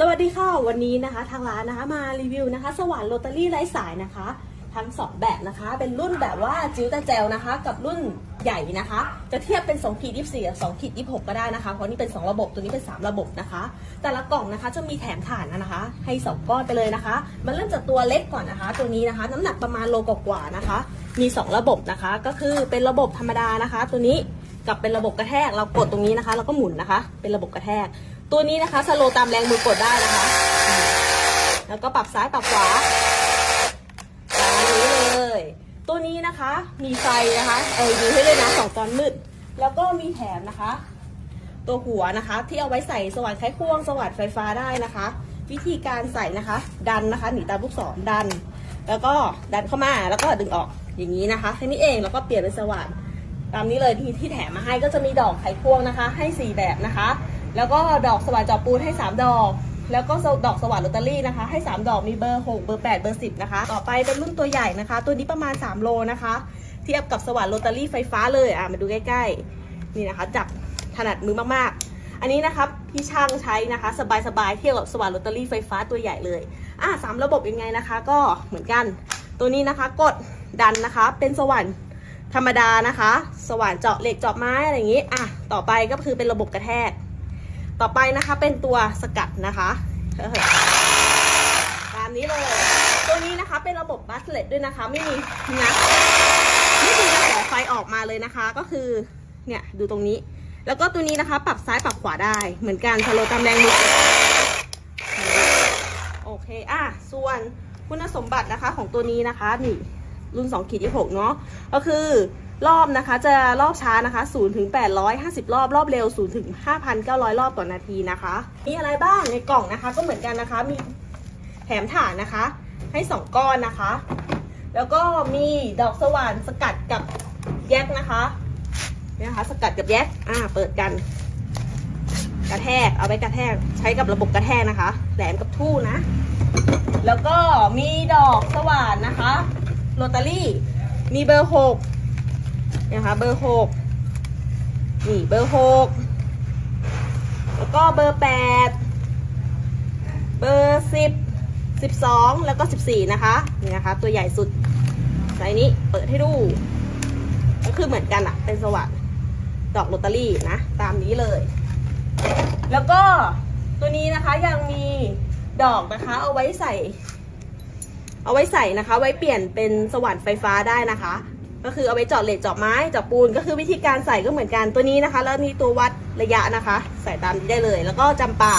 สวัสดีค่ะวันนี้นะคะ ทางร้านนะคะมารีวิวนะคะ สว่านโรตารี่ไร้สายนะคะ ทั้งสองแบบนะคะ เป็นรุ่นแบบว่าจิ๋วแต่แจวนะคะ กับรุ่นใหญ่นะคะ จะเทียบเป็น2ขีด24กับ2ขีด26ก็ได้นะคะ เพราะนี่เป็น 2 ระบบตัวนี้เป็น 3 ระบบนะคะ แต่ละกล่องนะคะจะมีแถมถ่านนะคะ ให้ 2 ก้อนไปเลยนะคะมันเริ่มจากตัวเล็กก่อนนะคะ ตัวนี้นะคะ น้ำหนักประมาณโลกว่านะคะ มี 2 ระบบนะคะ ก็คือเป็นระบบธรรมดานะคะ ตัวนี้กับเป็นระบบกระแทกเรากดตรงนี้นะคะ แล้วก็หมุนนะคะ เป็นระบบกระแทก ตัวนี้นะคะสโลตามแรงมือกดได้นะคะ แล้วก็ปรับซ้ายปรับขวาตามนี้เลย ตัวนี้นะคะมีไฟนะคะเออดูให้ด้วยนะสองตอนมืด แล้วก็มีแถมนะคะ ตัวหัวนะคะ ที่เอาไว้ใส่สว่านไขควงสว่านไฟฟ้าได้นะคะ วิธีการใส่นะคะ ดันนะคะหนีตามลูกศรดัน แล้วก็ดันเข้ามาแล้วก็ดึงออกอย่างนี้นะคะแค่นี้เองแล้วก็เปลี่ยนเป็นสว่านตามนี้เลยที่ที่แถมมาให้ก็จะมีดอกไขควงนะคะ ให้ 4 แบบนะคะ แล้วก็ดอกสว่านจอบปูนให้ 3 ดอก แล้วก็ดอกสว่านโรตารี่นะคะ ให้ 3 ดอกมีเบอร์ 6 เบอร์ 8 เบอร์ 10 นะคะ ต่อไปเป็นรุ่นตัวใหญ่นะคะ ตัวนี้ประมาณ 3 โลนะคะ เทียบกับสว่านโรตารี่ไฟฟ้าเลยอะมาดูใกล้ๆ นี่นะคะ จับถนัดมือมากๆ อันนี้นะครับพี่ช่างใช้นะคะ สบายๆเทียบกับสว่านโรตารี่ไฟฟ้าตัวใหญ่เลยอะสามระบบยังไงนะคะ ก็เหมือนกัน ตัวนี้นะคะกดดันนะคะ เป็นสว่านธรรมดานะคะ สว่านเจาะเหล็กเจาะไม้อะไรอย่างนี้อะต่อไปก็คือเป็นระบบกระแทก ต่อไปนะคะเป็นตัวสกัดนะคะตามนี้เลย ตัวนี้นะคะเป็นระบบบัสเลตด้วยนะคะ ไม่มีงัดไม่มีกระแสไฟออกมาเลยนะคะ ก็คือเนี่ยดูตรงนี้ แล้วก็ตัวนี้นะคะ ปรับซ้ายปรับขวาได้เหมือนกันสโลตามแรงมือโอเคอะส่วนคุณสมบัตินะคะของตัวนี้นะคะนี่รุ่น2ขีด26เนาะก็คือ รอบนะคะ จะรอบช้านะคะ0ถึง850 รอบ รอบเร็ว0ถึง5,900 รอบต่อนาทีนะคะ มีอะไรบ้างในกล่องนะคะ ก็เหมือนกันนะคะ มีแถมถ่านนะคะ ให้ 2 ก้อนนะคะ แล้วก็มีดอกสว่านสกัดกับแยกนะคะเนี่ยนะคะ สกัดกับแยกอ่า เปิดกัน กระแทก เอาไว้กระแทก ใช้กับระบบกระแทกนะคะ แหลมกับทู่นะ แล้วก็มีดอกสว่านนะคะ โรตารี่ มีเบอร์หก นะคะเบอร์หกนี่เบอร์หกแล้วก็เบอร์แปดเบอร์สิบสิบสองแล้วก็สิบสี่นะคะนี่นะคะ ตัวใหญ่สุดไซส์นี้เปิดให้ดู ก็คือเหมือนกันอะเป็นสว่านดอกโรตารี่นะ ตามนี้เลย แล้วก็ตัวนี้นะคะยังมีดอกนะคะ เอาไว้ใส่ เอาไว้ใส่นะคะ ไว้เปลี่ยนเป็นสว่านไฟฟ้าได้นะคะ ก็คือเอาไว้เจาะเหล็กเจาะไม้เจาะปูนก็คือวิธีการใส่ก็เหมือนกันตัวนี้นะคะ แล้วมีตัววัดระยะนะคะ ใส่ตามนี้ได้เลย แล้วก็จำปา